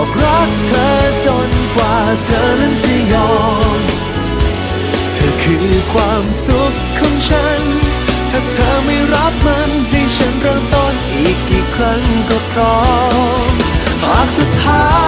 บอกรักเธอจนกว่าเธอนั้นจะยอม เธอคือความสุขของฉัน ถ้าเธอไม่รับมันให้ฉันเริ่มต้นอีกกี่ครั้งก็พร้อมหากสุดท้าย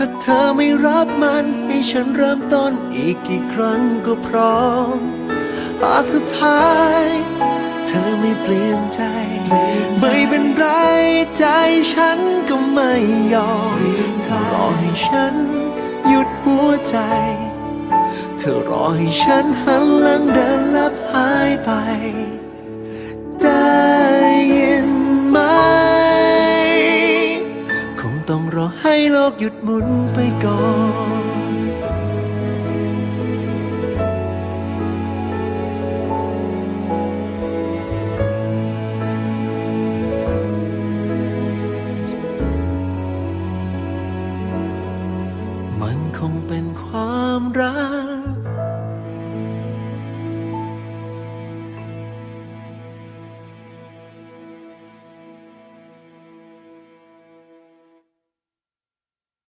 ถ้าเธอไม่รับมันให้ฉันเริ่มต้นอีกกี่ครั้งก็พร้อม หากสุดท้าย เธอไม่เปลี่ยนใจ ไม่เป็นไรใจฉันก็ไม่ยอมเธอรอให้ฉันหยุดหัวใจ เธอรอให้ฉันหันหลังเดินลับหายไป องรอให้โลกหยุดหมุนไปก่อนมันคงเป็นความรัก